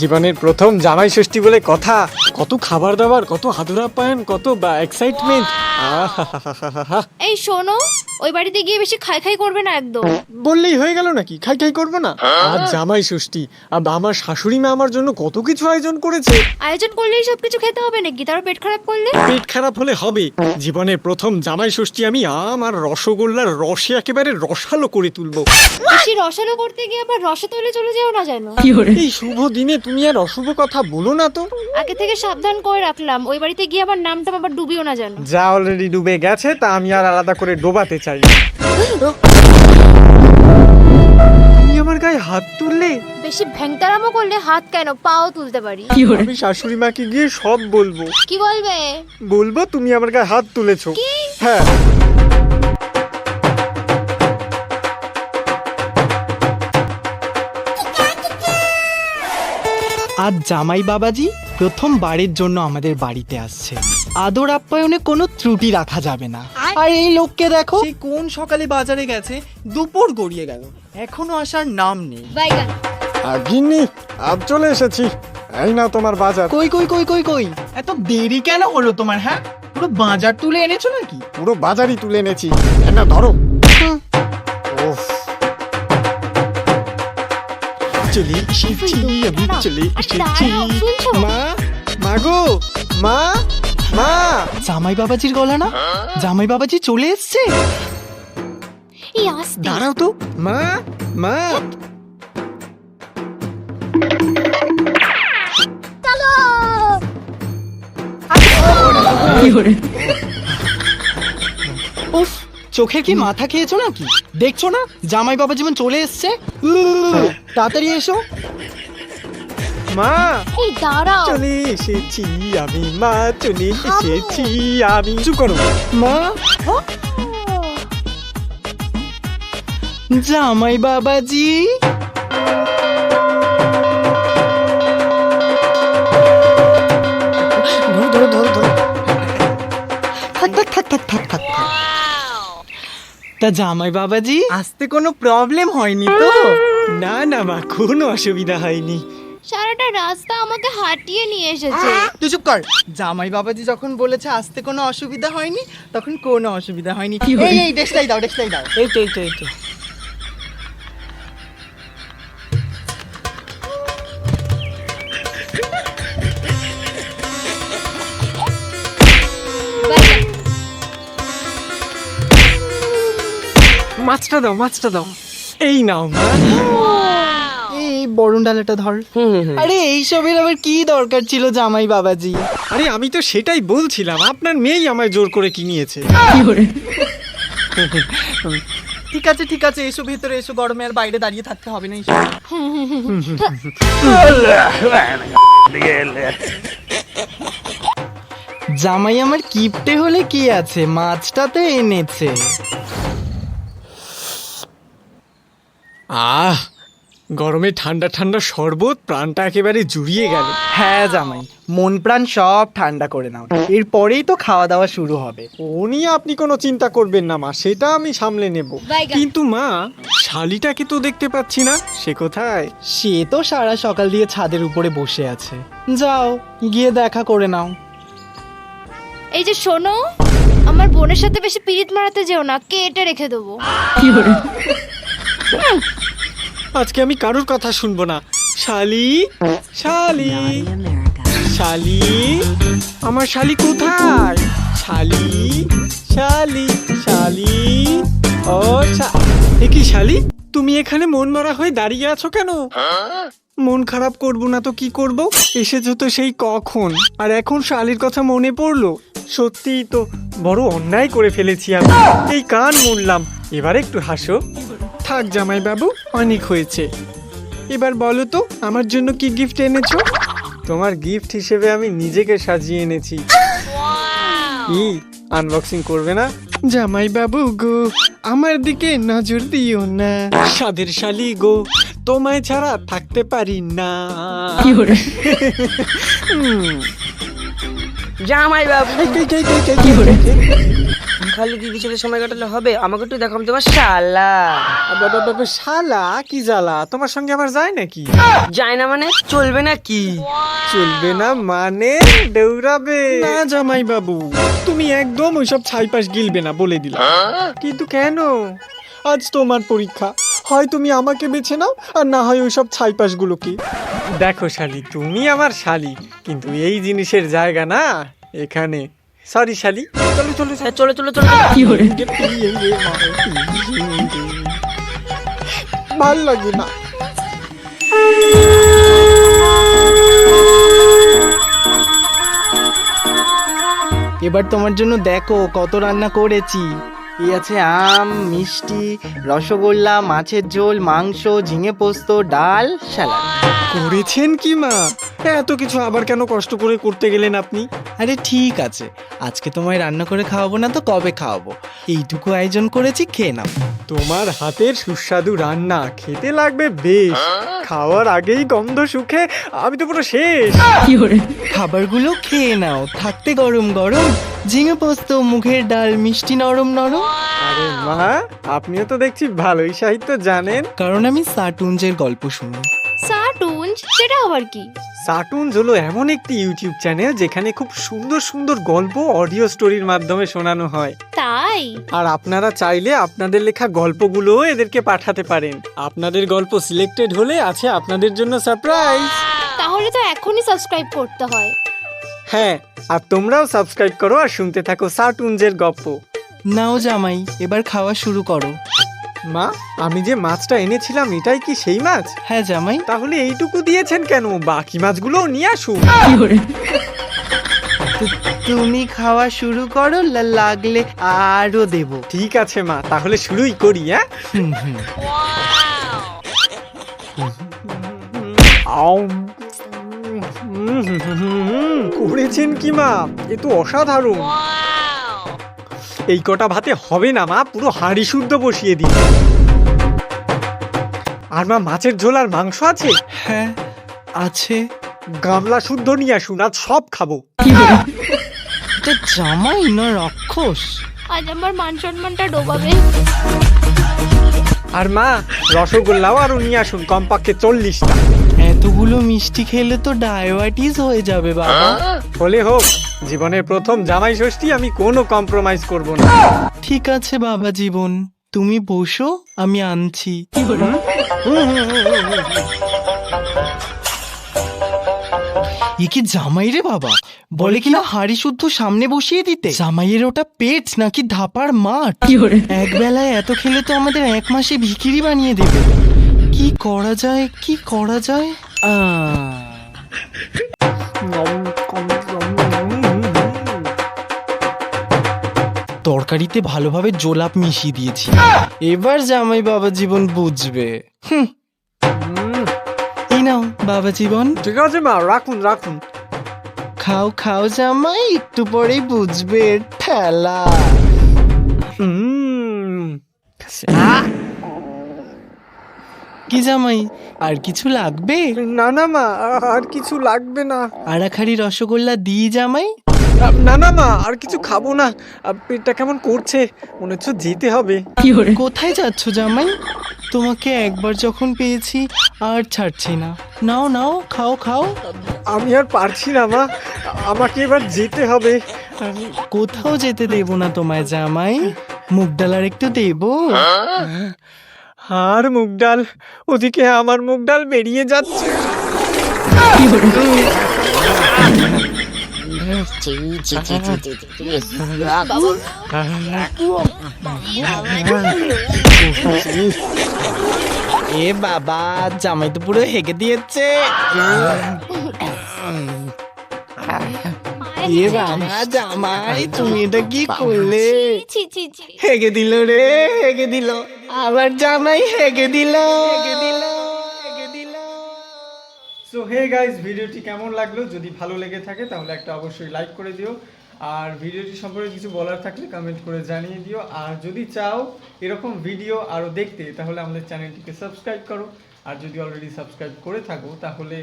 জীবনের প্রথম জামাই ষষ্ঠী বলে কথা। কত খাবার দাবার কত হাদুর আপ্যায়ন কত বা এক্সাইটমেন্ট এই শোনো ওই বাড়িতে গিয়ে বেশি খাই খাই করবে না একদম। বললেই হয়ে গেল নাকি? খাই খাই করব না? আর জামাই ষষ্ঠী আর আমার শাশুড়ি মা আমার জন্য কত কিছু আয়োজন করেছে। আয়োজন করলেই সবকিছু খেতে হবে নাকি? তারও পেট খারাপ করলে? পেট খারাপ হলে হবে। জীবনের প্রথম জামাই ষষ্ঠী আমি আম আর রসগোল্লার রসে একেবারে রসালো করে তুলবো। বেশি রসালো করতে গিয়ে আবার রসে তলে চলে যেও না যেন। এই শুভ দিনে তুমি আর অশুভ কথা বলো না তো। আগে থেকে সাবধান করে রাখলাম। ওই বাড়িতে গিয়ে আমার নামটা আবার ডুবিও না যেন। যা অলরেডি ডুবে গেছে তা আমি আর আলাদা করে ডোবাতে চাই। না। তুমি আমার গায়ে হাত তুললে? বেশি ভ্যাংতারামো করলে হাত কেন? পাও তুলতে পারি। আমি শাশুড়ি মাকে গিয়ে সব বলব। কি বলবে? বলব তুমি আমার গায়ে হাত তুলেছো। হ্যাঁ। আজ জামাই বাবাজি প্রথম বারের জন্য আমাদের বাড়িতে আসছে। আদর আপ্যায়নে কোনো ত্রুটি রাখা যাবে না। আর এই লোককে দেখো। সে কোন সকালে বাজারে গেছে দুপুর গড়িয়ে গেল। এখনও আসার নাম নেই। আর গিন্নি আজ চলে এসেছি। এই না তোমার বাজার। কই কই কই কই কই? এত দেরি কেন হলো তোমার হ্যাঁ? পুরো বাজার তুলে এনেছো নাকি? পুরো বাজারই তুলে এনেছি। না ধরো। ওফ চলে এসেছি আমি চলে এসেছি দাঁড়াও, মা মাগো মা মা। জামাই বাবাজির গলা না? জামাই বাবাজি চলে এসছে। এই আসতে। দাঁড়াও তো। মা মা। উফ চোখের কি মাথা খেয়েছো নাকি? দেখছ না? জামাই বাবা যেমন চলে এসছে। তাড়াতাড়ি এসো। মা! এই দাঁড়াও। চলে এসেছি আমি মা চলে এসেছি আমি। চুপ করো। মা? জামাই বাবাজি তা জামাই বাবাজি আসতে কোনো প্রবলেম হয়নি তো? না না মা কোনো অসুবিধা হয়নি। সারাটা রাস্তা আমাকে হাঁটিয়ে নিয়ে এসেছে। তুই চুপ কর। জামাই বাবাজি যখন বলেছে আসতে কোনো অসুবিধা হয়নি তখন কোনো অসুবিধা হয়নি। এই এই ডেস্কটাই দাও ডেস্কটাই দাও। এই তো এই তো এই তো। মাছটা দাও মাছটা দাও। এই নাও। এই বরুণ ডালাটা ধর। আরে এইসবের আবার কি দরকার ছিল জামাই বাবাজি? আরে আমি তো সেটাই বলছিলাম আপনার মেয়েই আমায় জোর করে কিনিয়েছে। ঠিক আছে ঠিক আছে এসো ভেতরে এসো গরমে আর বাইরে দাঁড়িয়ে থাকতে হবে না এসো। জামাই আমার কিপটে হলে কি আছে? মাছটা তো এনেছে। আহ গরমে ঠান্ডা ঠান্ডা শরবত প্রাণটা একেবারে জুড়িয়ে গেল। হ্যাঁ জামাই মন প্রাণ সব ঠান্ডা করে নাও। এরপরেই তো খাওয়া দাওয়া শুরু হবে। ও নিয়ে আপনি কোনো চিন্তা করবেন না মা সেটা আমি সামলে নেব। কিন্তু মা শালিটাকে তো দেখতে পাচ্ছি না। সে কোথায়? সে তো সারা সকাল দিয়ে ছাদের উপরে বসে আছে। যাও গিয়ে দেখা করে নাও। এই যে শোনো আমার বোনের সাথে বেশি পিরিত মারাতে যেও না কেটে রেখে দেবো। আজকে আমি কারোর কথা শুনব না। শালি শালি শালি, আমার শালি কোথায়? শালি শালি শালি, ও এ কি শালি? তুমি এখানে মন মারা হয়ে দাঁড়িয়ে আছো কেন? মন খারাপ করব না তো কি করব? এসেছ তো সেই কখন। আর এখন শালির কথা মনে পড়ল? সত্যিই তো বড় অন্যায় করে ফেলেছি আমি। এই কান মুড়লাম এবার একটু হাসো। থাক জামাই বাবু অনেক হয়েছে। এবার বলো তো আমার জন্য কি গিফট এনেছো? তোমার গিফট হিসেবে আমি নিজেকে সাজিয়ে এনেছি। কি আনবক্সিং করবে না? জামাই বাবু গো আমার দিকে নজর দিও না। সাদের শালি গো তোমায় ছাড়া থাকতে পারি না। জামাই বাবু খালি দিদির সাথে সময় কাটালে হবে? আমাকে একটু দেখাম তোমার শালা। শালা কি জ্বালা? তোমার সঙ্গে আবার যায় নাকি? যায় না মানে? চলবে না কি চলবে না মানে? দৌড়াবে। না জামাই বাবু তুমি একদম ওইসব ছাইপাশ গিলবে না বলে দিলাম। কিন্তু কেন? আজ তোমার পরীক্ষা। হয় তুমি আমাকে বেছে নাও আর না হয় ওইসব ছাইপাশগুলোকে। দেখো শালি তুমি আমার শালি কিন্তু এই জিনিসের জায়গা না এখানে। সরি শালি চলো চলো হ্যাঁ, চলো চলো চলো। ভালো লাগে না। এবার তোমার জন্য দেখো কত রান্না করেছি। এই আছে আম মিষ্টি রসগোল্লা মাছের ঝোল মাংস ঝিঙে পোস্ত ডাল স্যালাড। করেছেন কি মা? এত কিছু আবার কেন কষ্ট করে করতে গেলেন আপনি? আরে ঠিক আছে। আজকে তোমায় রান্না করে খাওয়াবো না তো কবে খাওয়াবো? এইটুকু আয়োজন করেছি খেয়ে নাও। তোমার হাতের সুস্বাদু রান্না খেতে লাগবে বেশ। খাওয়ার আগেই গন্ধ সুখে আমি তো পুরো শেষ। খাবারগুলো খেয়ে নাও থাকতে গরম গরম। ঝিঙে পোস্ত মুখের ডাল মিষ্টি নরম নরম। আরে মা আপনিও তো দেখছি ভালোই সাহিত্য জানেন। কারণ আমি সাটুঞ্জের গল্প শুনি। সেটা আবার কি? সাটুনস হলো এমন একটি ইউটিউব চ্যানেল যেখানে খুব সুন্দর সুন্দর গল্প অডিও স্টোরির মাধ্যমে শোনানো হয়। তাই? আর আপনারা চাইলে আপনাদের লেখা গল্পগুলোও এদেরকে পাঠাতে পারেন। আপনাদের গল্প সিলেক্টেড হলে আছে আপনাদের জন্য সারপ্রাইজ। তাহলে তো এখনই সাবস্ক্রাইব করতে হয়। হ্যাঁ আর তোমরাও সাবস্ক্রাইব করো আর শুনতে থাকো সাটুনজের গল্প নাও জামাই এবার খাওয়া শুরু করো। মা আমি যে মাছটা এনেছিলাম এটাই কি সেই মাছ হ্যাঁ জামাই তাহলে এইটুকু দিয়েছেন কেন বাকি মাছগুলোও নিয়ে আসুন তুমি খাওয়া শুরু করো লা- লাগলে আরও দেব ঠিক আছে মা তাহলে শুরুই করি হ্যাঁ হুম হুম আউম। হুম, করেছেন কি মা এ তো অসাধারণ এই কটা ভাতে হবে না মা। পুরো হাঁড়ি শুদ্ধ বসিয়ে দিন। আর মা মাছের ঝোল আর মাংস আছে? হ্যাঁ আছে। গামলা শুদ্ধ নিয়ে আসুন আজ সব খাব। এটা জামাই না রাক্ষস? আজ আমার মান সম্মানটা ডোবাবে। আর মা রসগোল্লাও আরও নিয়ে আসুন কমপক্ষে চল্লিশটা। এতগুলো মিষ্টি খেলে তো ডায়াবেটিস হয়ে যাবে বাবা। হলে হোক জীবনের প্রথম জামাই ষষ্ঠী আমি কোনো কম্প্রোমাইজ করব না। ঠিক আছে বাবা জীবন। তুমি বসো আমি আনছি। এ কি জামাই রে বাবা? বলে কিনা হাড়ি শুদ্ধ সামনে বসিয়ে দিতে? জামাইয়ের ওটা পেট নাকি ধাপার মাঠ? এক বেলায় এত খেলে তো আমাদের এক মাসে ভিখিরি বানিয়ে দেবে। কি করা যায় কি করা যায়? আহ তরকারিতে ভালোভাবে জোলাপ মিশিয়ে দিয়েছি। এবার জামাই বাবা জীবন বুঝবে। এই নাও বাবা জীবন। ঠিক আছে মা রাখুন রাখুন। খাও খাও জামাই একটু পরেই বুঝবে ঠেলা। হুম। কি জামাই? আর কিছু লাগবে? না না মা আর কিছু লাগবে না। আড়াখাড়ি রসগোল্লা দিই জামাই? না না মা আর কিছু খাব না। পেটটা কেমন করছে? মনে হচ্ছে যেতে হবে। কোথায় যাচ্ছ জামাই? তোমাকে একবার যখন পেয়েছি আর ছাড়ছি না। নাও নাও খাও খাও। আমি আর পারছি না মা। আমাকে এবার যেতে হবে। কোথাও যেতে দেব না তোমায় জামাই। মুগ ডাল আর একটু দেবো আর মুগ ডাল ওদিকে আমার মুগ ডাল বেরিয়ে যাচ্ছে। এ বাবা জামাই তো পুরো হেগে দিয়েছে। এ বাবা জামাই তুমি এটা কি করলে? ছি ছি ছি। হেগে দিল রে হেগে দিল। আবার জামাই হেগে দিল। হেগে দিল সো হে গাইস ভিডিওটি কেমন লাগল? যদি ভালো লেগে থাকে তাহলে একটা অবশ্যই লাইক করে দিও। আর ভিডিওটি সম্পর্কে কিছু বলার থাকলে কমেন্ট করে জানিয়ে দিও। আর যদি চাও এরকম ভিডিও আরও দেখতে তাহলে আমাদের চ্যানেলটিকে সাবস্ক্রাইব করো। আর যদি অলরেডি সাবস্ক্রাইব করে থাকো তাহলে